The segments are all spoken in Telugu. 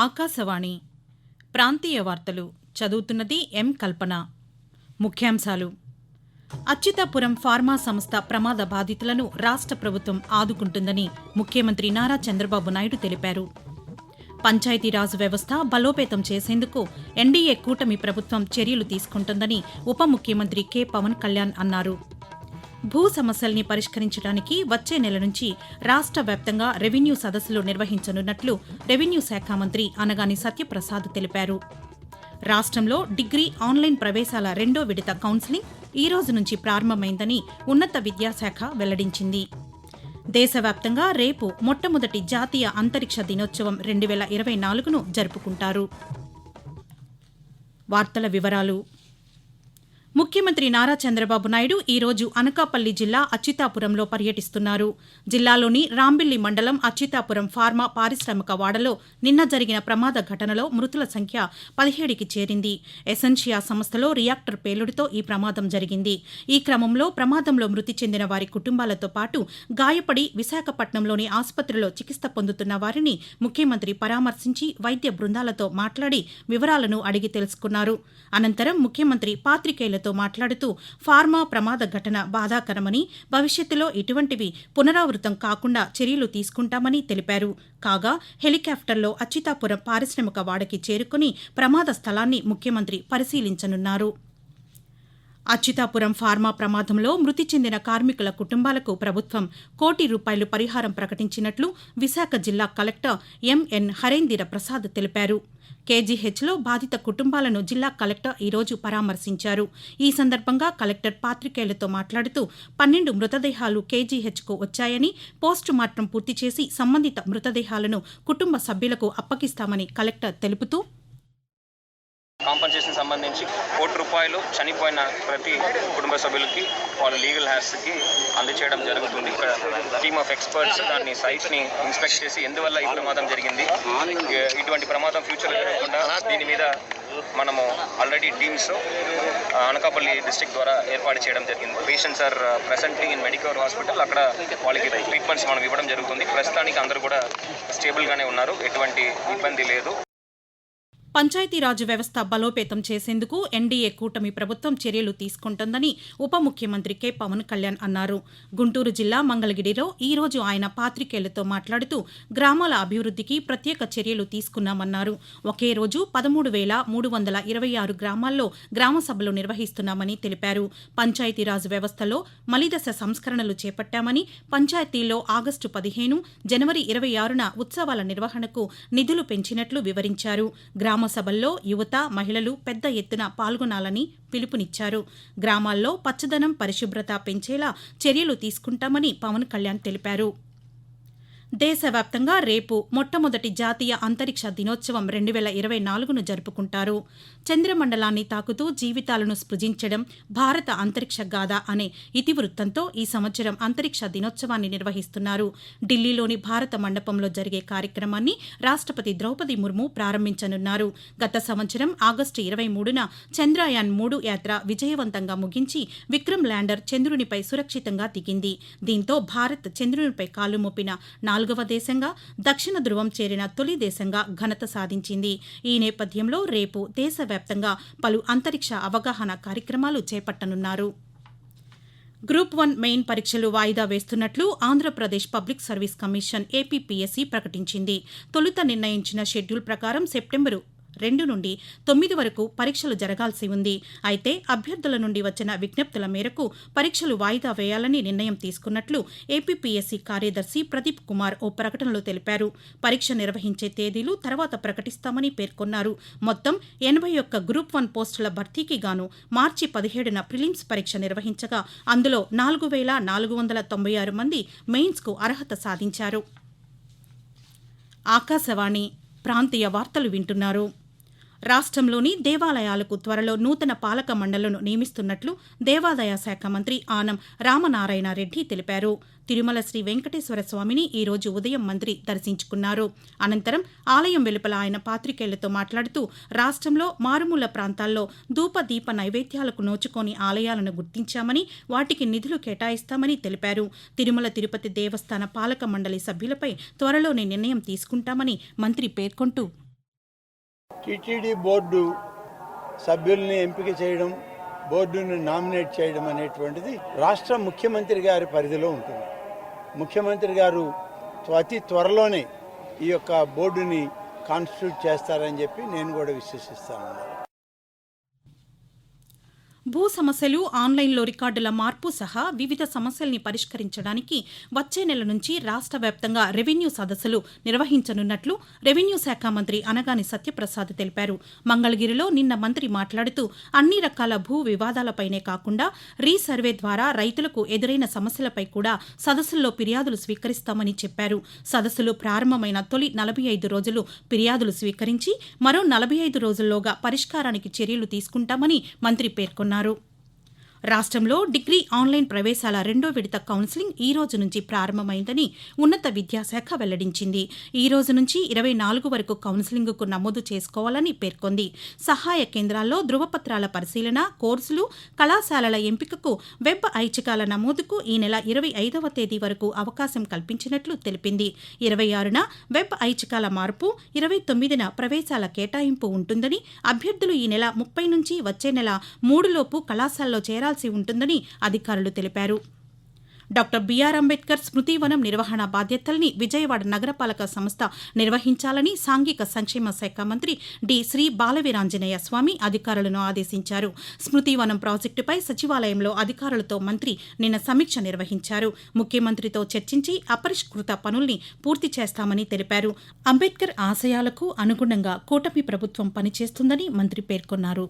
ఆకాశవాణి. ప్రాంతీయ వార్తలు చదువుతున్నది ఎం కల్పన. ముఖ్యాంశాలు. అచ్యుతాపురం ఫార్మా సంస్థ ప్రమాద బాధితులను రాష్ట్ర ప్రభుత్వం ఆదుకుంటుందని ముఖ్యమంత్రి నారా చంద్రబాబు నాయుడు తెలిపారు. పంచాయతీరాజ్ వ్యవస్థ బలోపేతం చేసేందుకు ఎన్డీఏ కూటమి ప్రభుత్వం చర్యలు తీసుకుంటుందని ఉప ముఖ్యమంత్రి కె. పవన్ కళ్యాణ్ అన్నారు. భూ సమస్యల్ని పరిష్కరించడానికి వచ్చే నెల నుంచి రాష్ట్ర వ్యాప్తంగా రెవెన్యూ సదస్సులు నిర్వహించనున్నట్లు రెవెన్యూ శాఖ మంత్రి అనగాని సత్యప్రసాద్ తెలిపారు. రాష్ట్రంలో డిగ్రీ ఆన్లైన్ ప్రవేశాల రెండో విడత కౌన్సిలింగ్ ఈ రోజు నుంచి ప్రారంభమైందని ఉన్నత విద్యాశాఖ వెల్లడించింది. దేశవ్యాప్తంగా రేపు మొట్టమొదటి జాతీయ అంతరిక్ష దినోత్సవం రెండు వేల ఇరవై నాలుగును జరుపుకుంటారు. వార్తల వివరాలు ముఖ్యమంత్రి నారా చంద్రబాబు నాయుడు ఈ రోజు అనకాపల్లి జిల్లా అచ్యుతాపురంలో పర్యటిస్తున్నారు. జిల్లాలోని రాంబిల్లి మండలం అచ్యుతాపురం ఫార్మా పారిశ్రామిక వాడలో నిన్న జరిగిన ప్రమాద ఘటనలో మృతుల సంఖ్య పదిహేడుకి చేరింది. ఎసెన్షియా సంస్థలో రియాక్టర్ పేలుడుతో ఈ ప్రమాదం జరిగింది. ఈ క్రమంలో ప్రమాదంలో మృతి చెందిన వారి కుటుంబాలతో పాటు గాయపడి విశాఖపట్నంలోని ఆసుపత్రిలో చికిత్స పొందుతున్న వారిని ముఖ్యమంత్రి పరామర్శించి వైద్య బృందాలతో మాట్లాడి వివరాలను అడిగి తెలుసుకున్నారు. అనంతరం ముఖ్యమంత్రి మీడియాతో మాట్లాడుతూ ఫార్మా ప్రమాద ఘటన బాధాకరమని భవిష్యత్తులో ఇటువంటివి పునరావృతం కాకుండా చర్యలు తీసుకుంటామని తెలిపారు. కాగా హెలికాప్టర్లో అచ్యుతాపురం పారిశ్రామిక వాడకి చేరుకుని ప్రమాద స్థలాన్ని ముఖ్యమంత్రి పరిశీలించనున్నారు. అచ్యుతాపురం ఫార్మా ప్రమాదంలో మృతి చెందిన కార్మికుల కుటుంబాలకు ప్రభుత్వం కోటి రూపాయలు పరిహారం ప్రకటించినట్లు విశాఖ జిల్లా కలెక్టర్ ఎంఎన్ హరేందిర ప్రసాద్ తెలిపారు. కేజీహెచ్లో బాధిత కుటుంబాలను జిల్లా కలెక్టర్ ఈరోజు పరామర్శించారు. ఈ సందర్భంగా కలెక్టర్ పాత్రికేయులతో మాట్లాడుతూ పన్నెండు మృతదేహాలు కేజీహెచ్కు వచ్చాయని పోస్టు మార్టం పూర్తి చేసి సంబంధిత మృతదేహాలను కుటుంబ సభ్యులకు అప్పగిస్తామని కలెక్టర్ తెలుపుతూ కాంపన్సేషన్ సంబంధించి కోటి రూపాయలు చనిపోయిన ప్రతి కుటుంబ సభ్యులకి వాళ్ళ లీగల్ హ్యాస్కి అందచేయడం జరుగుతుంది. ఇక్కడ టీమ్ ఆఫ్ ఎక్స్పర్ట్స్ దాన్ని సైట్ని ఇన్స్పెక్ట్ చేసి ఎందువల్ల ఈ ప్రమాదం జరిగింది? ఇటువంటి ప్రమాదం ఫ్యూచర్లో జరగకుండా దీని మీద మనము ఆల్రెడీ టీమ్స్ అనకాపల్లి డిస్ట్రిక్ట్ ద్వారా ఏర్పాటు చేయడం జరిగింది. Patients are presently in medical hospital అక్కడ వాళ్ళకి ట్రీట్మెంట్స్ మనం ఇవ్వడం జరుగుతుంది. ప్రస్తుతానికి అందరూ కూడా స్టేబుల్గానే ఉన్నారు. ఎటువంటి ఇబ్బంది లేదు. పంచాయతీరాజ్ వ్యవస్థ బలోపేతం చేసేందుకు ఎన్డీఏ కూటమి ప్రభుత్వం చర్యలు తీసుకుంటుందని ఉప ముఖ్యమంత్రి కె పవన్ కళ్యాణ్ అన్నారు. గుంటూరు జిల్లా మంగళగిరిలో ఈ రోజు ఆయన పాత్రికేయులతో మాట్లాడుతూ గ్రామాల అభివృద్ధికి ప్రత్యేక చర్యలు తీసుకున్నామన్నారు. ఒకే రోజు పదమూడు వేల మూడు వందల ఇరవై ఆరు గ్రామాల్లో గ్రామ సభలు నిర్వహిస్తున్నామని తెలిపారు. పంచాయతీరాజ్ వ్యవస్థలో మలిదశ సంస్కరణలు చేపట్టామని పంచాయతీల్లో ఆగస్టు పదిహేను జనవరి ఇరవై ఆరున ఉత్సవాల నిర్వహణకు నిధులు పెంచినట్లు వివరించారు. గ్రామ గ్రామ సభల్లో యువత మహిళలు పెద్ద ఎత్తున పాల్గొనాలని పిలుపునిచ్చారు. గ్రామాల్లో పచ్చదనం పరిశుభ్రత పెంచేలా చర్యలు తీసుకుంటామని పవన్ కళ్యాణ్ తెలిపారు. దేశవ్యాప్తంగా రేపు మొట్టమొదటి జాతీయ అంతరిక్ష దినోత్సవం రెండు వేల ఇరవై నాలుగును జరుపుకుంటారు. చంద్రమండలాన్ని తాకుతూ జీవితాలను స్పృజించడం భారత అంతరిక్ష గాథ అనే ఇతివృత్తంతో ఈ సంవత్సరం అంతరిక్ష దినోత్సవాన్ని నిర్వహిస్తున్నారు. ఢిల్లీలోని భారత మండపంలో జరిగే కార్యక్రమాన్ని రాష్ట్రపతి ద్రౌపది ముర్ము ప్రారంభించనున్నారు. గత సంవత్సరం ఆగస్టు ఇరవై మూడున చంద్రయాన్ మూడు యాత్ర విజయవంతంగా ముగించి విక్రమ్ ల్యాండర్ చంద్రునిపై సురక్షితంగా దిగింది. దీంతో భారత్ చంద్రునిపై కాలు మోపిన నాలుగవ దేశంగా దక్షిణ ధృవం చేరిన తొలి దేశంగా ఘనత సాధించింది. ఈ నేపథ్యంలో రేపు దేశవ్యాప్తంగా పలు అంతరిక్ష అవగాహన కార్యక్రమాలు చేపట్టనున్నారు. గ్రూప్ వన్ మెయిన్ పరీక్షలు వాయిదా వేస్తున్నట్లు Andhra Pradesh public service commission APPSC ప్రకటించింది. తొలుత నిర్ణయించిన షెడ్యూల్ ప్రకారం సెప్టెంబరు రెండు నుండి తొమ్మిది వరకు పరీక్షలు జరగాల్సి ఉంది. అయితే అభ్యర్థుల నుండి వచ్చిన విజ్ఞప్తుల మేరకు పరీక్షలు వాయిదా వేయాలని నిర్ణయం తీసుకున్నట్లు ఏపీపీఎస్సీ కార్యదర్శి ప్రదీప్ కుమార్ ఓ ప్రకటనలో తెలిపారు. పరీక్ష నిర్వహించే తేదీలు తర్వాత ప్రకటిస్తామని పేర్కొన్నారు. మొత్తం ఎనభై ఒక్క గ్రూప్ వన్ పోస్టుల భర్తీకి గాను మార్చి పదిహేడున ప్రిలిమ్స్ పరీక్ష నిర్వహించగా అందులో నాలుగు వేల నాలుగు వందల తొంభై ఆరు మంది మెయిన్స్కు అర్హత సాధించారు. ఆకాశవాణి ప్రాంతీయ వార్తలు వింటున్నారు. రాష్ట్రంలోని దేవాలయాలకు త్వరలో నూతన పాలక మండళ్ళను నియమిస్తున్నట్లు దేవాదాయ శాఖ మంత్రి ఆనం రామనారాయణ రెడ్డి తెలిపారు. తిరుమల శ్రీ వెంకటేశ్వర స్వామిని ఈరోజు ఉదయం మంత్రి దర్శించుకున్నారు. అనంతరం ఆలయం వెలుపల ఆయన పాత్రికేయులతో మాట్లాడుతూ రాష్ట్రంలో మారుమూల ప్రాంతాల్లో ధూప దీప నైవేద్యాలకు నోచుకోని ఆలయాలను గుర్తించామని వాటికి నిధులు కేటాయిస్తామని తెలిపారు. తిరుమల తిరుపతి దేవస్థాన పాలక మండలి సభ్యులపై త్వరలోనే నిర్ణయం తీసుకుంటామని మంత్రి పేర్కొంటూ టీటీడీ బోర్డు సభ్యుల్ని ఎంపిక చేయడం బోర్డును నామినేట్ చేయడం అనేటువంటిది రాష్ట్ర ముఖ్యమంత్రి గారి పరిధిలో ఉంటుంది. ముఖ్యమంత్రి గారు అతి త్వరలోనే ఈ యొక్క బోర్డుని కాన్స్టిట్యూట్ చేస్తారని చెప్పి నేను కూడా విశ్వసిస్తాను. భూ సమస్యలు ఆన్లైన్లో రికార్డుల మార్పు సహా వివిధ సమస్యల్ని పరిష్కరించడానికి వచ్చే నెల నుంచి రాష్ట్ర వ్యాప్తంగా రెవెన్యూ సదస్సులు నిర్వహించనున్నట్లు రెవెన్యూ శాఖ మంత్రి అనగాని సత్యప్రసాద్ తెలిపారు. మంగళగిరిలో నిన్న మంత్రి మాట్లాడుతూ అన్ని రకాల భూ వివాదాలపైనే కాకుండా రీసర్వే ద్వారా రైతులకు ఎదురైన సమస్యలపై కూడా సదస్సుల్లో ఫిర్యాదులు స్వీకరిస్తామని చెప్పారు. సదస్సులు ప్రారంభమైన తొలి నలభై ఐదు రోజులు ఫిర్యాదులు స్వీకరించి మరో నలభై ఐదు రోజుల్లోగా పరిష్కారానికి చర్యలు తీసుకుంటామని మంత్రి పేర్కొన్నారు. ఉన్నారు రాష్ట్రంలో డిగ్రీ ఆన్లైన్ ప్రవేశాల రెండో విడత కౌన్సిలింగ్ ఈ రోజు నుంచి ప్రారంభమైందని ఉన్నత విద్యాశాఖ వెల్లడించింది. ఈ రోజు నుంచి ఇరవై నాలుగు వరకు కౌన్సిలింగ్కు నమోదు చేసుకోవాలని పేర్కొంది. సహాయ కేంద్రాల్లో ధృవపత్రాల పరిశీలన కోర్సులు కళాశాలల ఎంపికకు వెబ్ ఐచ్ఛికాల నమోదుకు ఈ నెల ఇరవై ఐదవ తేదీ వరకు అవకాశం కల్పించినట్లు తెలిపింది. ఇరవై ఆరున వెబ్ ఐచ్ఛికాల మార్పు ఇరవై తొమ్మిదిన ప్రవేశాల కేటాయింపు ఉంటుందని అభ్యర్థులు ఈ నెల ముప్పై నుంచి వచ్చే నెల మూడులోపు కళాశాలలో చేరాల్సి ఉంటుందని అధికారులు తెలిపారు. డాక్టర్ బిఆర్ అంబేద్కర్ స్మృతివనం నిర్వహణ బాధ్యతల్ని విజయవాడ నగరపాలక సంస్థ నిర్వహించాలని సాంఘిక సంక్షేమ శాఖ మంత్రి డి శ్రీ బాలవీరాంజనేయ స్వామి అధికారులను ఆదేశించారు. స్మృతివనం ప్రాజెక్టుపై సచివాలయంలో అధికారులతో మంత్రి నిన్న సమీక్ష నిర్వహించారు. ముఖ్యమంత్రితో చర్చించి అపరిష్కృత పనుల్ని పూర్తి చేస్తామని తెలిపారు. అంబేద్కర్ ఆశయాలకు అనుగుణంగా కూటమి ప్రభుత్వం పనిచేస్తుందని మంత్రి పేర్కొన్నారు.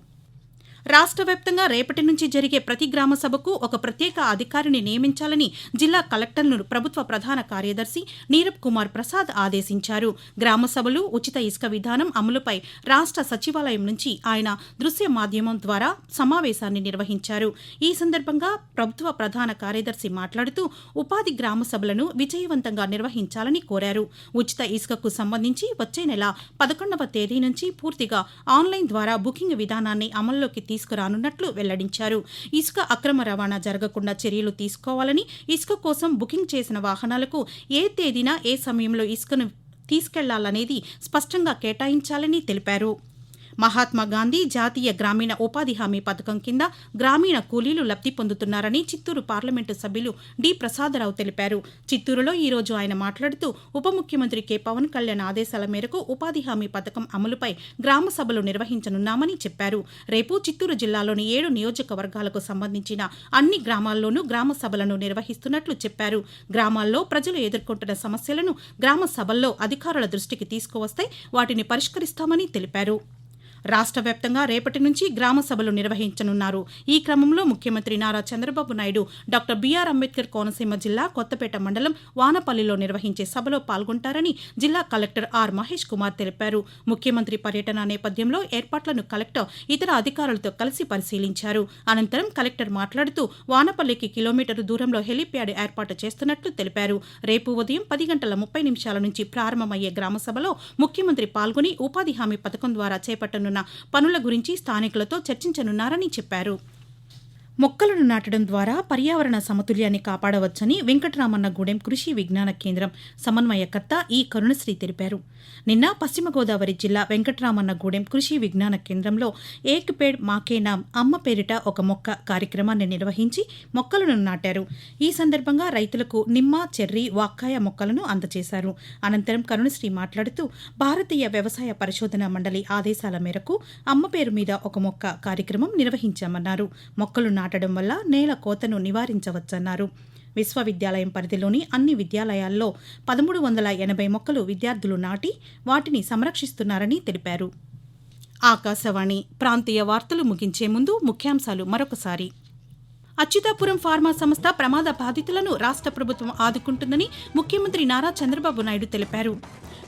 రాష్ట్ర వ్యాప్తంగా రేపటి నుంచి జరిగే ప్రతి గ్రామ సభకు ఒక ప్రత్యేక అధికారిని నియమించాలని జిల్లా కలెక్టర్ను ప్రభుత్వ ప్రధాన కార్యదర్శి నీరబ్ కుమార్ ప్రసాద్ ఆదేశించారు. గ్రామ సభలు ఉచిత ఇసుక విధానం అమలుపై రాష్ట్ర సచివాలయం నుంచి ఆయన దృశ్య మాధ్యమం ద్వారా సమావేశాన్ని నిర్వహించారు. ఈ సందర్భంగా ప్రభుత్వ ప్రధాన కార్యదర్శి మాట్లాడుతూ ఉపాధి గ్రామ సభలను విజయవంతంగా నిర్వహించాలని కోరారు. ఉచిత ఇసుకకు సంబంధించి వచ్చే నెల పదకొండవ తేదీ నుంచి పూర్తిగా ఆన్లైన్ ద్వారా బుకింగ్ విధానాన్ని అమల్లోకి తీసుకురానున్నట్లు వెల్లడించారు. ఇసుక అక్రమ రవాణా జరగకుండా చర్యలు తీసుకోవాలని ఇసుక కోసం బుకింగ్ చేసిన వాహనాలకు ఏ తేదీన ఏ సమయంలో ఇసుకను తీసుకెళ్ళాలనేది స్పష్టంగా కేటాయించాలని తెలిపారు. మహాత్మా గాంధీ జాతీయ గ్రామీణ ఉపాధి హామీ పథకం కింద గ్రామీణ కూలీలు లబ్ధి పొందుతున్నారని చిత్తూరు పార్లమెంటు సభ్యులు డి ప్రసాదరావు తెలిపారు. చిత్తూరులో ఈ రోజు ఆయన మాట్లాడుతూ ఉప ముఖ్యమంత్రి కె. పవన్ కళ్యాణ్ ఆదేశాల మేరకు ఉపాధి హామీ పథకం అమలుపై గ్రామ సభలు నిర్వహించనున్నామని చెప్పారు. రేపు చిత్తూరు జిల్లాలోని ఏడు నియోజకవర్గాలకు సంబంధించిన అన్ని గ్రామాల్లోనూ గ్రామ సభలను నిర్వహిస్తున్నట్లు చెప్పారు. గ్రామాల్లో ప్రజలు ఎదుర్కొంటున్న సమస్యలను గ్రామ సభల్లో అధికారుల దృష్టికి తీసుకువస్తే వాటిని పరిష్కరిస్తామని తెలిపారు. రాష్ట్ర వ్యాప్తంగా రేపటి నుంచి గ్రామ సభలు నిర్వహించనున్నారు. ఈ క్రమంలో ముఖ్యమంత్రి నారా చంద్రబాబు నాయుడు డాక్టర్ బీఆర్ అంబేద్కర్ కోనసీమ జిల్లా కొత్తపేట మండలం వానపల్లిలో నిర్వహించే సభలో పాల్గొంటారని జిల్లా కలెక్టర్ ఆర్ మహేష్ కుమార్ తెలిపారు. ముఖ్యమంత్రి పర్యటన నేపథ్యంలో ఏర్పాట్లను కలెక్టర్ ఇతర అధికారులతో కలిసి పరిశీలించారు. అనంతరం కలెక్టర్ మాట్లాడుతూ వానపల్లికి కిలోమీటరు దూరంలో హెలీప్యాడ్ ఏర్పాటు చేస్తున్నట్లు తెలిపారు. రేపు ఉదయం పది గంటల ముప్పై నిమిషాల నుంచి ప్రారంభమయ్యే గ్రామసభలో ముఖ్యమంత్రి పాల్గొని ఉపాధి హామీ పథకం ద్వారా చేపట్టనున్న పనుల గురించి స్థానికులతో చర్చించనున్నారని చెప్పారు మొక్కలను నాటడం ద్వారా పర్యావరణ సమతుల్యాన్ని కాపాడవచ్చని వెంకటరామన్నగూడెం కృషి విజ్ఞాన కేంద్రం సమన్వయకర్త ఈ కరుణశ్రీ తెలిపారు. నిన్న పశ్చిమ గోదావరి జిల్లా వెంకటరామన్నగూడెం కృషి విజ్ఞాన కేంద్రంలో ఏక్ పేడ్ మాకే నామ్ అమ్మ పేరిట ఒక మొక్క కార్యక్రమాన్ని నిర్వహించి మొక్కలను నాటారు. ఈ సందర్భంగా రైతులకు నిమ్మ చెర్రీ వాక్కాయ మొక్కలను అందజేశారు. అనంతరం కరుణశ్రీ మాట్లాడుతూ భారతీయ వ్యవసాయ పరిశోధన మండలి ఆదేశాల మేరకు అమ్మ పేరు మీద ఒక మొక్క కార్యక్రమం నిర్వహించామన్నారు. మొక్కలు నాటడం వల్ల నేల కోతను నివారించవచ్చన్నారు. విశ్వవిద్యాలయం పరిధిలోని అన్ని విద్యాలయాల్లో పదమూడు వందల ఎనభై మొక్కలు విద్యార్థులు నాటి వాటిని సంరక్షిస్తున్నారని తెలిపారు. ఆకాశవాణి ప్రాంతీయ వార్తలు ముగించే ముందు ముఖ్యాంశాలు మరొకసారి. అచ్యుతాపురం ఫార్మా సంస్థ ప్రమాద బాధితులను రాష్ట్ర ప్రభుత్వం ఆదుకుంటుందని ముఖ్యమంత్రి నారా చంద్రబాబు నాయుడు తెలిపారు.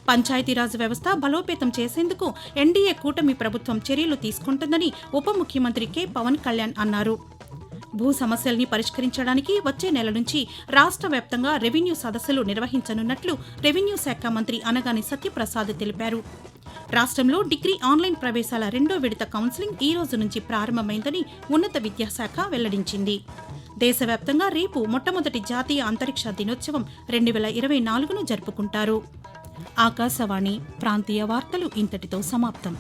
పంచాయతీరాజ్ వ్యవస్థ బలోపేతం చేసేందుకు ఎన్డీఏ కూటమి ప్రభుత్వం చర్యలు తీసుకుంటుందని ఉప ముఖ్యమంత్రి కె. పవన్ కళ్యాణ్ అన్నారు. భూ సమస్యల్ని పరిష్కరించడానికి వచ్చే నెల నుంచి రాష్ట్ర వ్యాప్తంగా రెవెన్యూ సదస్సులు నిర్వహించనున్నట్లు రెవెన్యూ శాఖ మంత్రి అనగాని సత్యప్రసాద్ తెలిపారు. రాష్ట్రంలో డిగ్రీ ఆన్లైన్ ప్రవేశాల రెండో విడత కౌన్సిలింగ్ ఈ రోజు నుంచి ప్రారంభమైందని ఉన్నత విద్యాశాఖ వెల్లడించింది. దేశవ్యాప్తంగా రేపు మొట్టమొదటి జాతీయ అంతరిక్ష దినోత్సవం రెండు వేల ఇరవై నాలుగును జరుపుకుంటారు. ఆకాశవాణి ప్రాంతీయ వార్తలు ఇంతటితో సమాప్తం.